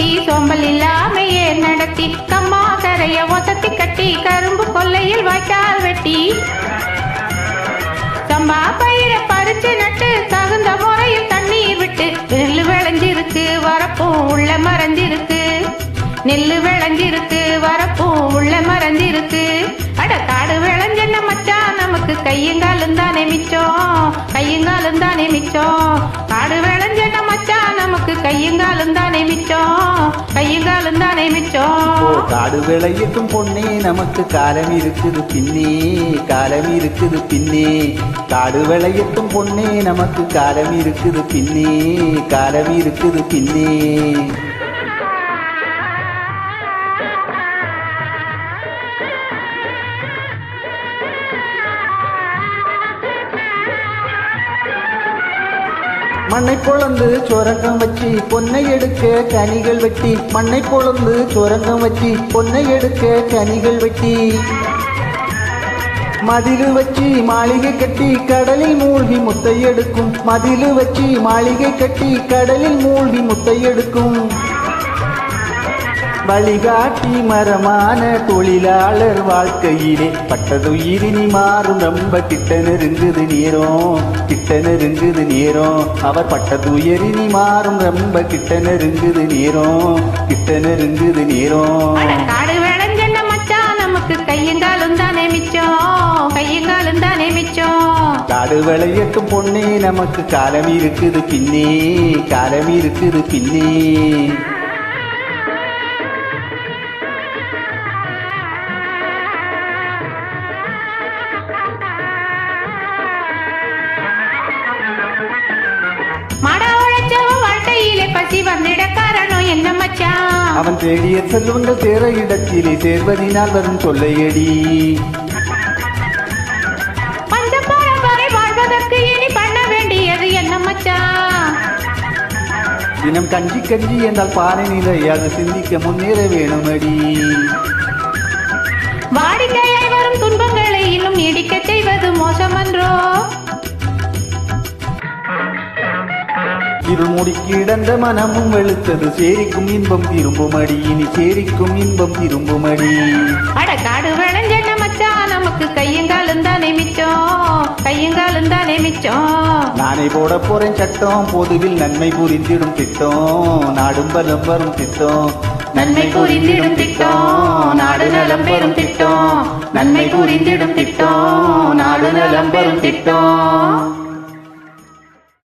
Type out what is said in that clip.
கட்டி சோம்பல் இல்லாமையே நடத்தி கம்மா கரைய ஒசத்தி கட்டி கரும்பு கொல்லையில் வாய்க்கால் வெட்டி. சம்பா பயிர பறிச்சு நட்டு தகுந்த முறையில் தண்ணீர் விட்டு நெல்லு விளைஞ்சிருக்கு வரப்பும் உள்ள மறைஞ்சிருக்கு. நெல்லு விளைஞ்சிருக்கு வரப்பும் உள்ள மறைஞ்சிருக்கு. அட காடு விளைஞ்சென்ன மச்சா நமக்கு கையங்காலும் தானே மிச்சம் கையங்காலும் தானே மிச்சம். கையங்காலும் தானே மிச்சம் கையங்காலும் தானே ஓ மிச்சம் காடு விளையட்டும் பொண்ணே நமக்கு காலம் இருக்குது பின்னே காலம் இருக்குது பின்னே. காடு விளையட்டும் பொண்ணே நமக்கு காலம் இருக்குது பின்னே காலம் இருக்குது பின்னே. மண்ணை பொழந்து சுரங்கம் வச்சு பொன்னை எடுக்க கனிகள் வெட்டி. மண்ணை பொழந்து சுரங்கம் வச்சு பொன்னை எடுக்க கனிகள் வெட்டி. மதிலு வச்சு மாளிகை கட்டி கடலில் மூழ்கி முத்தை எடுக்கும். மதிலு வச்சு மாளிகை கட்டி கடலில் மூழ்கி முத்தை எடுக்கும். வழிகாட்டி மரமான தொழிலாளர் வாழ்க்கையிலே. பட்டதுயிரினி மாறும் ரொம்ப கிட்ட நெருங்குது நேரம் கிட்ட நெருங்குது நேரம். அவர் பட்டதுயரினி மாறும் ரொம்ப கிட்ட நெருங்குது நேரம் கிட்ட நெருங்குது நேரம் காடு விளைஞ்சென்ன மச்சான்? நமக்கு கையங்காலும் தானே மிச்சம் கையங்காலும் தானே மிச்சம். காடு விளையட்டும் பொண்ணே நமக்கு காலம் இருக்குது பின்னே காலம் இருக்குது பின்னே. என்ன மச்சான்? அவன் தேடிய செல்வங்கள் சேர இடத்திலே சேர்வதினால் வரும் சொல்லையடி பஞ்ச பரம்பரை வாழ்வதற்கு இனி பண்ண வேண்டியது என்ன மச்சான்? தினம் கஞ்சி கஞ்சி என்றால் பானை நிலை அது சிந்திக்க முன்னேற வேணுமடி. வாடிக்கையாய் வரும் துன்பங்களை இன்னும் நீடிக்க செய்வது மோசமன்றோ? இருள் மூடி கிடந்த மனமும் வெளுத்தது. சேரிக்கும் இன்பம் திரும்புமடி இனி சேரிக்கும் இன்பம் திரும்புமடி. அட காடு விளைஞ்சென்ன மச்சான் நமக்கு கையங்காலும் தானே மிச்சம். கையங்காலும் தானே மிச்சம். நானே போட போறேன் சட்டம் பொதுவில் நன்மை புரிந்திடும் திட்டம். நாடும் பலம் வரும் திட்டம் நன்மை புரிந்திடும் திட்டம். நாடு நலம் பெறும் திட்டம் நன்மை புரிந்திடும் திட்டம். நாடு நலம் பெறும் திட்டம்.